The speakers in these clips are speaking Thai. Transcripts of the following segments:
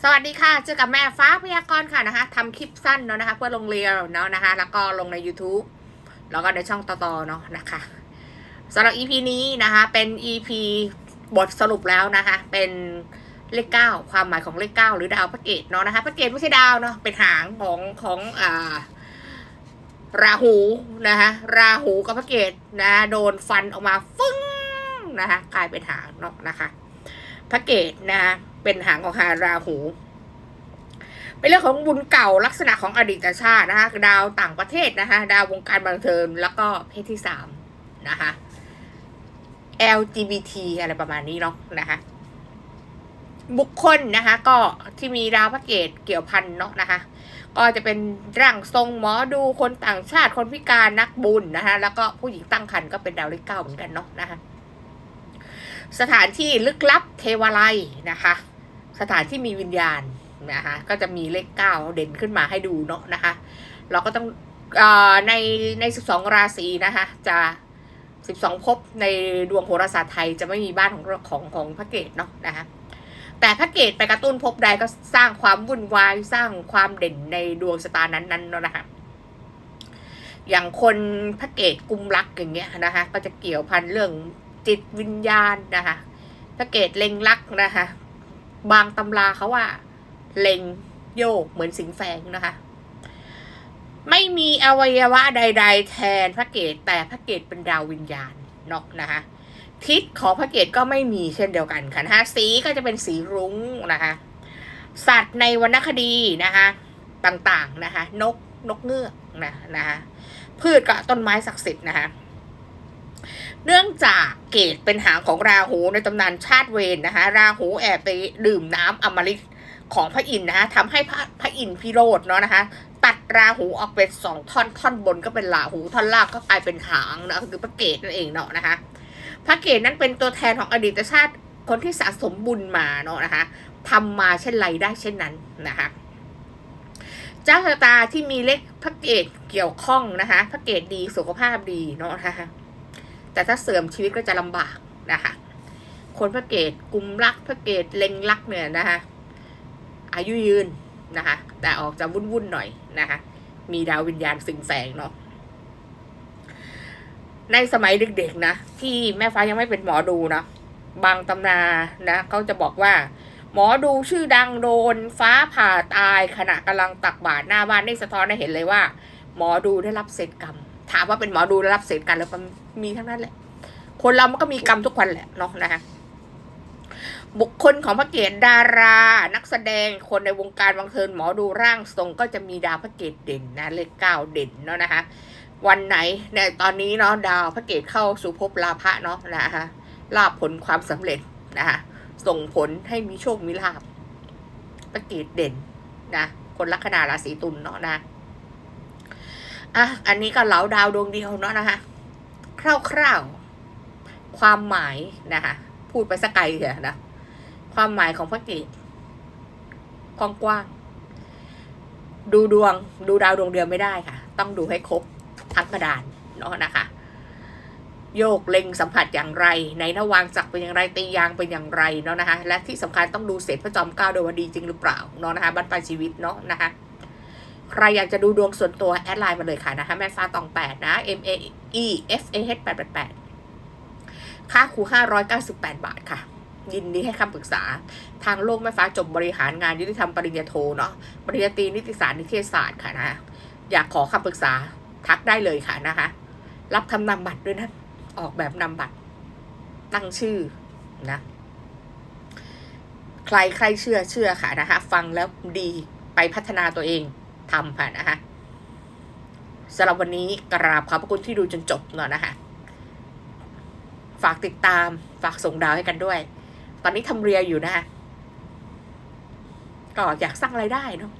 สวัสดีค่ะเจอกับแม่ฟ้าพยากรณ์ค่ะนะคะทำคลิปสั้นเนาะนะคะ เพื่อลงเรียนเนาะนะคะ แล้วก็ลงใน YouTube แล้วก็ในช่องต่อๆเนาะนะคะสำหรับ EP นี้นะคะ เป็น EP บทสรุปแล้วนะคะ เป็นเลขเก้าความหมายของเลขเก้าหรือดาวพระเกตเนาะนะคะพระเกตไม่ใช่ดาวเนาะเป็นหางของของอ่าราหูนะคะราหูกับพระเกตนะโดนฟันออกมาฟึ้งนะคะกลายเป็นหางเนาะนะคะ พระเกตนะคะเป็นหางของหาราหู เป็นเรื่องของบุญเก่าลักษณะของอดีตชาตินะคะดาวต่างประเทศนะคะดาววงการบันเทิงแล้วก็เพศที่สามนะคะ LGBT อะไรประมาณนี้เนาะนะคะบุคคลนะคะก็ที่มีดาวพระเกตเกี่ยวพันเนาะนะคะ ก็จะเป็นร่างทรงหมอดูคนต่างชาติคนพิการนักบุญนะคะแล้วก็ผู้หญิงตั้งครรภ์ก็เป็นดาวเลขเก้าเหมือนกันเนาะนะคะ สถานที่ลึกลับเทวาลัยนะคะ สถานที่มีวิญญาณนะคะก็จะมีเลขเก้าเด่นขึ้นมาให้ดูเนาะนะคะ เราก็ต้องอในในสิบสองราศีนะคะจะสิบสองภพในดวงโหราศาสตร์ไทยจะไม่มีบ้านของของของพระเกตเนาะนะคะแต่พระเกตไปกระตุ้นภพใดก็สร้างความวุ่นวายสร้างความเด่นในดวงชะตานั้นๆเนาะนะคะอย่างคนพระเกตกุมรักอย่างเงี้ยนะคะ ก็จะเกี่ยวพันเรื่อง จิตวิญญาณนะคะพระเกตเล็งรักนะคะ บางตำราเขาว่า เล็งโยกเหมือนสิงแฝงนะคะ ไม่มีอวัยวะใด ๆ แทนพระเกตแต่พระเกตเป็นดาววิญญาณเนาะนะคะทิศของพระเกตก็ไม่มีเช่นเดียวกันค่ะนะคะสีก็จะเป็นสีรุ้งนะคะ สัตว์ในวรรณคดีนะคะต่างๆนะคะ นกนกเงือกนะนะคะพืชกับต้นไม้ศักดิ์สิทธิ์นะคะ เนื่องจากเกตเป็นหางของราหูในตำนานชาติเวรนนะคะราหูแอบไปดื่มน้ำอมฤตของพระอินทร์นะคะทำให้พระพระอินทร์พิโรธเนาะนะคะ ตัดราหูออกเป็นสองท่อนท่อนบนก็เป็นราหูท่อนล่างก็กลายเป็นหางนะคือพระเกตนั่นเองเนาะนะคะ พระเกตนั้นเป็นตัวแทนของอดีตชาติคนที่สะสมบุญมาเนาะนะคะทำมาเช่นไรได้เช่นนั้นนะคะเจ้าชะตาที่มีเลขพระเกตเกี่ยวข้องนะคะพระเกตดีสุขภาพดีเนาะนะคะ แต่ถ้าเสื่อมชีวิตก็จะลำบากนะคะ คนพระเกตกุมรักพระเกตเล็งรักเนี่ยนะคะอายุยืนนะคะ แต่ออกจะวุ่นๆหน่อยนะคะ มีดาววิญญาณสิงแสงเนาะในสมัยเด็กๆนะที่แม่ฟ้ายังไม่เป็นหมอดูนะบางตำนานะเขาจะบอกว่า หมอดูชื่อดังโดน ฟ้าผ่าตายขณะกำลังตักบาตรหน้าบ้านนี่สะท้อนให้เห็นเลยว่า หมอดูได้รับเศษกรรม ถามว่าเป็นหมอดูได้รับเศษกรรมแล้วมันมีทั้งนั้นแหละ คนเรามันก็มีกรรมทุกวันแหละเนาะนะคะบุคคลของพระเกตดารา นักแสดงคนในวงการบังเทิงหมอดูร่างทรงก็จะมีดาวพระเกตเด่นนะเลขเก้าเด่นเนาะนะคะ วันไหนเนี่ยตอนนี้เนาะดาวพระเกตเข้าสู่ภพลาภะเนาะนะคะลาบผลความสำเร็จนะคะส่งผลให้มีโชคมีลาบพระเกตเด่นนะคนลัคนาราศีตุลเนาะนะ อะ อันนี้ก็เหลาดาวดวงเดียวเนาะนะคะ คร่าวๆ ความหมายนะคะ พูดไปสักไกลเถอะนะ ความหมายของพระเกตกว้างๆ ดูดวง ดูดาวดวงเดียวไม่ได้ค่ะ ต้องดูให้ครบทั้งกระดานเนาะนะคะ โยกเล็งสัมผัสอย่างไร ในนวางจักรเป็นอย่างไร ตียางเป็นอย่างไรเนาะนะคะ และที่สำคัญต้องดูเศษพระจอมเกล้าโดยว่าดีจริงหรือเปล่าเนาะนะคะ บัตรปลายชีวิตเนาะนะคะ ใครอยากจะดูดวงส่วนตัว แอดไลน์มาเลยค่ะนะคะ แม่ฟ้าตองแปดนะ M A E F A H แปดแปดค่าครูห้าร้อยเก้าสิบแปดบาทค่ะ ยินดีให้คำปรึกษา ทางโลกแม่ฟ้าจบบริหารงานยุติธรรมปริญญาโทเนาะปริญญาตรีนิติศาสตร์นิเทศศาสตร์ค่ะนะ อยากขอคำปรึกษาทักได้เลยค่ะนะคะ รับทำนำบัตรด้วยนะ ออกแบบนำบัตร ตั้งชื่อนะ ใครใครเชื่อเชื่อค่ะนะคะ ฟังแล้วดีไปพัฒนาตัวเอง ทำค่ะนะคะสำหรับวันนี้กราบขอบพระคุณที่ดูจนจบเนาะนะคะ ฝากติดตามฝากส่งดาวให้กันด้วย ตอนนี้ทำเรียอยู่นะคะก็อยากสร้างไรายได้เนาะ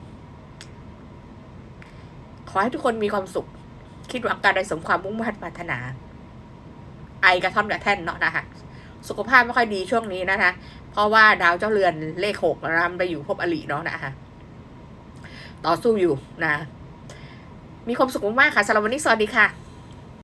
ขอให้ทุกคนมีความสุข คิดหวังการใดสมความมุ่งมั่นปรารถนา ไอกระท่อนกระแท่นเนาะนะคะสุขภาพไม่ค่อยดีช่วงนี้นะคะ เพราะว่าดาวเจ้าเรือนเลขหกรำไปอยู่ภพอลิเนาะนะคะ ต่อสู้อยู่นะ มีความสุขมากๆค่ะสำหรับวันนี้สวัสดีค่ะ